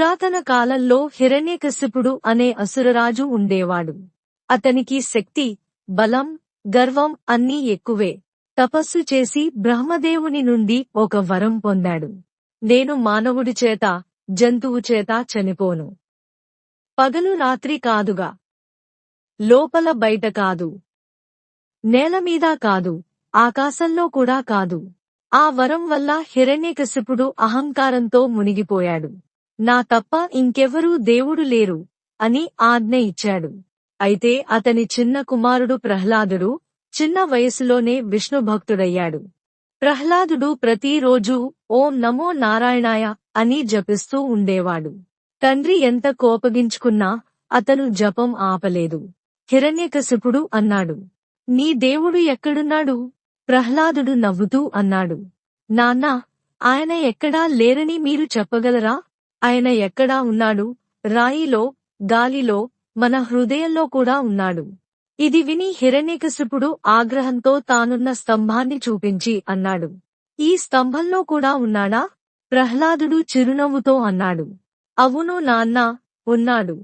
పురాతన కాలంలో హిరణ్యకశిపుడు అనే అసురరాజు ఉండేవాడు. అతనికి శక్తి బలం గర్వం అన్నీ ఎక్కువే. తపస్సు చేసి బ్రహ్మదేవుని నుండి ఒక వరం పొందాడు. నేను మానవుడి చేత జంతువు చేత చనిపోను. పగలు రాత్రి కాదుగా. లోపల బయట కాదు. నేలమీద కాదు. ఆకాశంలో కూడా కాదు. ఆ వరం వల్ల హిరణ్యకశిపుడు అహంకారంతో మునిగిపోయాడు. నా తప్ప ఇంకెవరూ దేవుడు లేరు అని ఆజ్ఞ ఇచ్చాడు. అయితే అతని చిన్న కుమారుడు ప్రహ్లాదుడు చిన్న వయసులోనే విష్ణుభక్తుడయ్యాడు. ప్రహ్లాదుడు ప్రతిరోజూ ఓం నమో నారాయణాయ అని జపిస్తూ ఉండేవాడు. తండ్రి ఎంత కోపగించుకున్నా అతను జపం ఆపలేదు. హిరణ్యకశిపుడు అన్నాడు నీ దేవుడు ఎక్కడున్నాడు? ప్రహ్లాదుడు నవ్వుతూ అన్నాడు నాన్నా ఆయన ఎక్కడా లేరని మీరు చెప్పగలరా? ఆయన ఎక్కడా ఉన్నాడు? రాయిలో గాలిలో మన హృదయంలో కూడా ఉన్నాడు. ఇది విని హిరణ్యకశిపుడు ఆగ్రహంతో తానున్న స్తంభాన్ని చూపించి అన్నాడు. ఈ స్తంభంలో కూడా ఉన్నాడా? ప్రహ్లాదుడు చిరునవ్వుతో అన్నాడు. అవును నాన్నా ఉన్నాడు.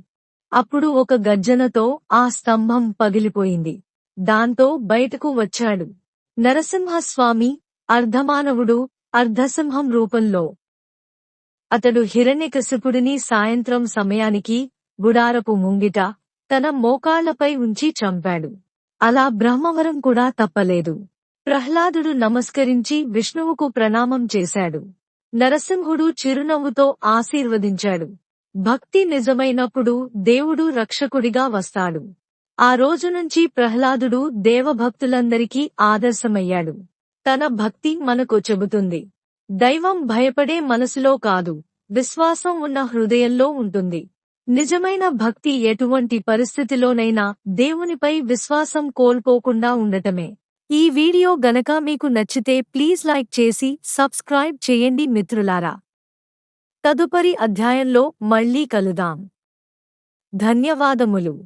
అప్పుడు ఒక గర్జనతో ఆ స్తంభం పగిలిపోయింది. దాంతో బయటకు వచ్చాడు. నరసింహస్వామి అర్ధమానవుడు అర్ధసింహం రూపంలో. అతడు హిరణ్యకశిపుడిని సాయంత్రం సమయానికి గుడారపు ముంగిట తన మోకాళ్ళపై ఉంచి చంపాడు. అలా బ్రహ్మవరం కూడా తప్పలేదు. ప్రహ్లాదుడు నమస్కరించి విష్ణువుకు ప్రణామం చేశాడు. నరసింహుడు చిరునవ్వుతో ఆశీర్వదించాడు. భక్తి నిజమైనప్పుడు దేవుడు రక్షకుడిగా వస్తాడు. ఆ రోజు నుంచి ప్రహ్లాదుడు దేవభక్తులందరికీ ఆదర్శమయ్యాడు. తన భక్తి మనకు చెబుతుంది. దైవం భయపడే మనసులో కాదు విశ్వాసం ఉన్న హృదయంలో ఉంటుంది. నిజమైన భక్తి ఎటువంటి పరిస్థితిలోనైనా దేవునిపై విశ్వాసం కోల్పోకుండా ఉండటమే. ఈ వీడియో గనక మీకు నచ్చితే ప్లీజ్ లైక్ చేసి సబ్స్క్రైబ్ చేయండి మిత్రులారా. తదుపరి అధ్యాయంలో మళ్ళీ కలుదాం ధన్యవాదములు.